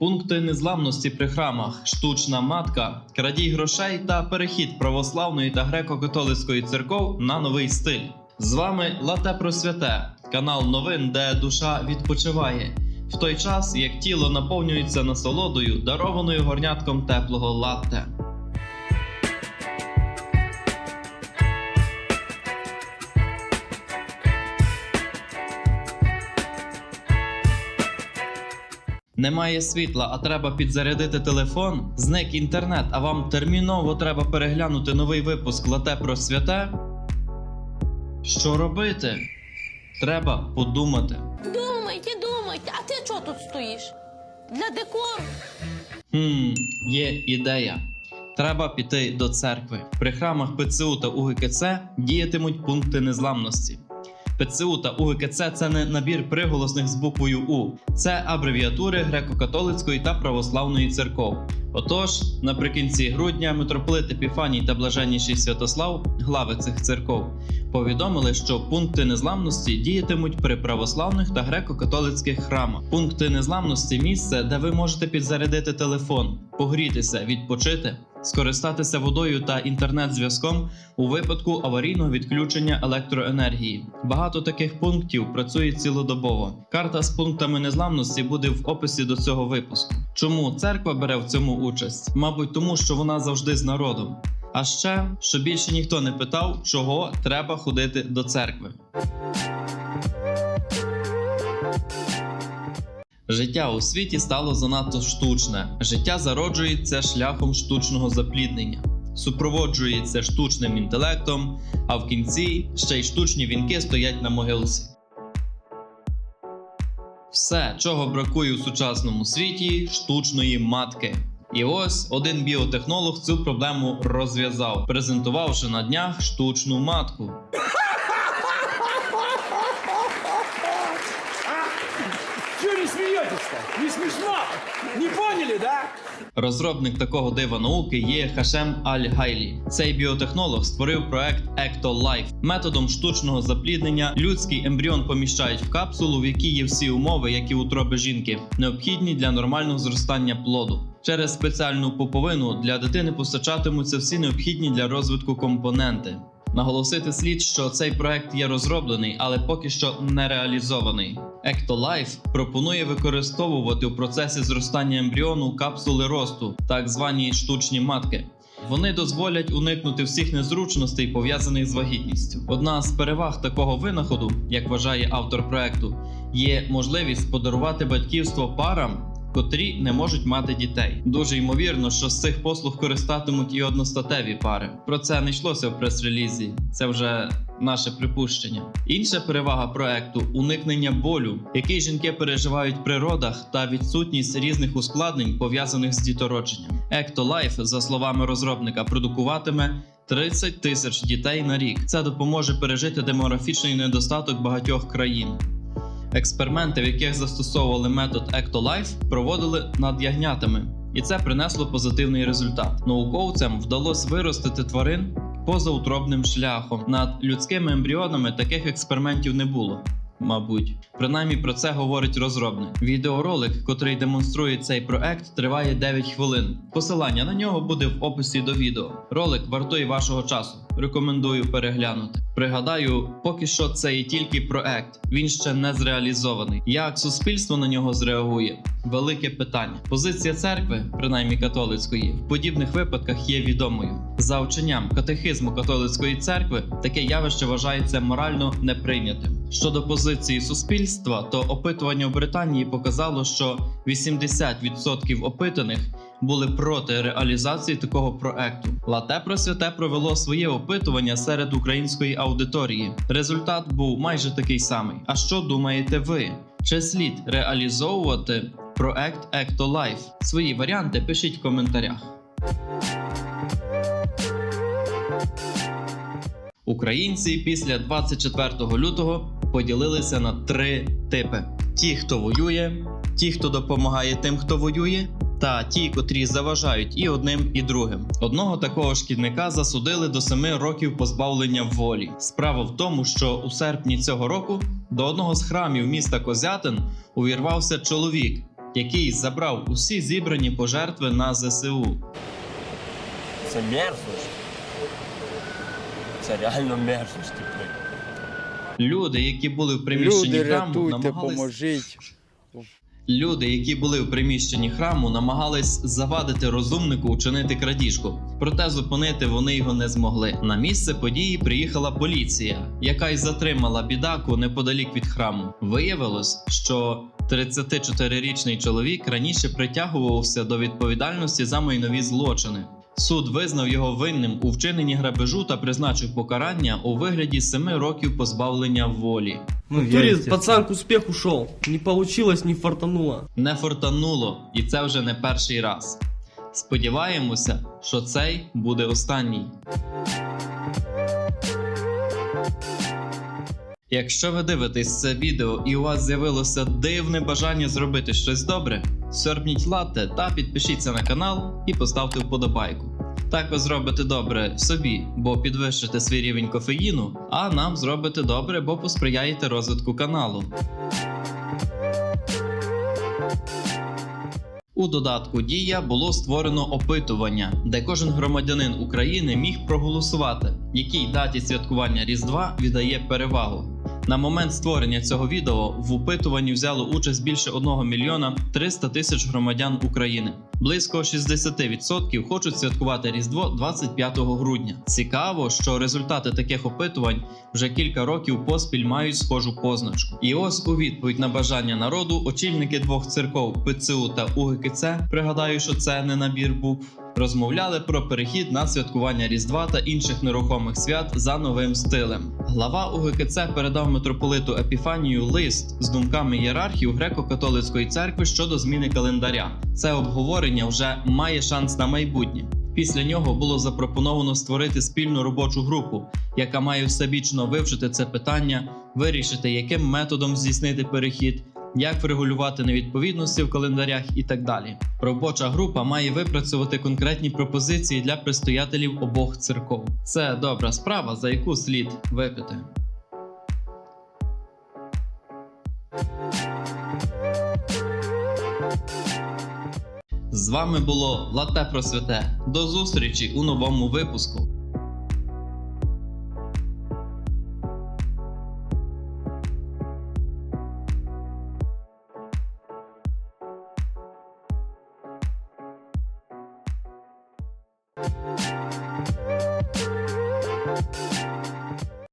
Пункти незламності при храмах, штучна матка, крадій грошей та перехід православної та греко-католицької церков на новий стиль. З вами Лате про святе, канал новин, де душа відпочиває, в той час як тіло наповнюється насолодою, дарованою горнятком теплого латте. Немає світла, а треба підзарядити телефон. Зник інтернет, а вам терміново треба переглянути новий випуск Лате про святе. Що робити? Треба подумати. Думайте, думайте, а ти чого тут стоїш? Для декору. Хм, є ідея. Треба піти до церкви. При храмах ПЦУ та УГКЦ діятимуть пункти незламності. ПЦУ та УГКЦ це не набір приголосних з буквою У, це абревіатури греко-католицької та православної церков. Отож, наприкінці грудня митрополит Епіфаній та блаженніший Святослав, глави цих церков, повідомили, що пункти незламності діятимуть при православних та греко-католицьких храмах. Пункти незламності місце, де ви можете підзарядити телефон, погрітися, відпочити, скористатися водою та інтернет-зв'язком у випадку аварійного відключення електроенергії. Багато таких пунктів працює цілодобово. Карта з пунктами незламності буде в описі до цього випуску. Чому церква бере в цьому участь? Мабуть, тому що вона завжди з народом. А ще, що більше ніхто не питав, чого треба ходити до церкви. Життя у світі стало занадто штучне. Життя зароджується шляхом штучного запліднення, супроводжується штучним інтелектом, а в кінці ще й штучні вінки стоять на могилці. Все, чого бракує у сучасному світі штучної матки. І ось один біотехнолог цю проблему розв'язав, презентувавши на днях штучну матку. Чего не смеетесь-то? Не смешно? Не поняли, да? Розробник такого дива науки є Хашем Аль Гайлі. Цей біотехнолог створив проект EctoLife. Методом штучного запліднення людський ембріон поміщають в капсулу, в якій є всі умови, як і утроби жінки, необхідні для нормального зростання плоду. Через спеціальну пуповину для дитини постачатимуться всі необхідні для розвитку компоненти. Наголосити слід, що цей проект є розроблений, але поки що не реалізований. EctoLife пропонує використовувати у процесі зростання ембріону капсули росту, так звані штучні матки. Вони дозволять уникнути всіх незручностей, пов'язаних з вагітністю. Одна з переваг такого винаходу, як вважає автор проекту, є можливість подарувати батьківство парам, котрі не можуть мати дітей. Дуже ймовірно, що з цих послуг користатимуть і одностатеві пари. Про це не йшлося в прес-релізі. Це вже наше припущення. Інша перевага проекту уникнення болю, який жінки переживають при родах, та відсутність різних ускладнень пов'язаних з дітородженням. EctoLife, за словами розробника, продукуватиме 30 тисяч дітей на рік. Це допоможе пережити демографічний недостаток багатьох країн. Експерименти, в яких застосовували метод EctoLife, проводили над ягнятами, і це принесло позитивний результат. Науковцям вдалося виростити тварин позаутробним шляхом. Над людськими ембріонами таких експериментів не було. Мабуть, принаймні про це говорить розробник. Відеоролик, котрий демонструє цей проект, триває 9 хвилин. Посилання на нього буде в описі до відео. Ролик вартує вашого часу. Рекомендую переглянути. Пригадаю, поки що це є тільки проект, він ще не зреалізований. Як суспільство на нього зреагує? Велике питання. Позиція церкви, принаймні католицької, в подібних випадках є відомою. За вченням катехизму католицької церкви таке явище вважається морально неприйнятим. Щодо позиції суспільства, то опитування в Британії показало, що 80% опитаних були проти реалізації такого проекту. Лате про святе провело своє опитування серед української аудиторії. Результат був майже такий самий. А що думаєте ви? Чи слід реалізовувати проект EctoLife? Свої варіанти пишіть в коментарях. Українці після 24 лютого поділилися на три типи: ті, хто воює, ті, хто допомагає тим, хто воює, та ті, котрі заважають і одним, і другим. Одного такого шкідника засудили до 7 років позбавлення волі. Справа в тому, що у серпні цього року до одного з храмів міста Козятин увірвався чоловік який забрав усі зібрані пожертви на ЗСУ. Це мерзость. Це реально мерзость, типу. Люди, які були в приміщенні Люди, храму, рятуйте, намагались поможіть. Люди, які були в приміщенні храму, намагались завадити розумнику учинити крадіжку, проте зупинити вони його не змогли. На місце події приїхала поліція, яка й затримала бідаку неподалік від храму. Виявилось, що 34-річний чоловік раніше притягувався до відповідальності за майнові злочини. Суд визнав його винним у вчиненні грабежу та призначив покарання у вигляді 7 років позбавлення волі. Ну, Турі, пацан к успеху шел. Не получилось, не фартануло. не фартануло, і це вже не перший раз. Сподіваємося, що цей буде останній. Якщо ви дивитесь це відео і у вас з'явилося дивне бажання зробити щось добре, сьорбніть латте та підпишіться на канал і поставте вподобайку. Так ви зробите добре собі, бо підвищите свій рівень кофеїну, а нам зробите добре, бо посприяєте розвитку каналу. У додатку Дія було створено опитування, де кожен громадянин України міг проголосувати, якій даті святкування Різдва віддає перевагу. На момент створення цього відео в опитуванні взяло участь більше 1 мільйона 300 тисяч громадян України. Близько 60% хочуть святкувати Різдво 25 грудня. Цікаво, що результати таких опитувань вже кілька років поспіль мають схожу позначку. І ось у відповідь на бажання народу очільники двох церков ПЦУ та УГКЦ, пригадаю, що це не набір букв. Розмовляли про перехід на святкування Різдва та інших нерухомих свят за новим стилем. Глава УГКЦ передав митрополиту Епіфанію лист з думками ієрархів греко-католицької церкви щодо зміни календаря. Це обговорення вже має шанс на майбутнє. Після нього було запропоновано створити спільну робочу групу, яка має всебічно вивчити це питання, вирішити, яким методом здійснити перехід, як врегулювати невідповідності в календарях і так далі. Робоча група має випрацювати конкретні пропозиції для предстоятелів обох церков. Це добра справа, за яку слід випити. З вами було Лате про святе. До зустрічі у новому випуску.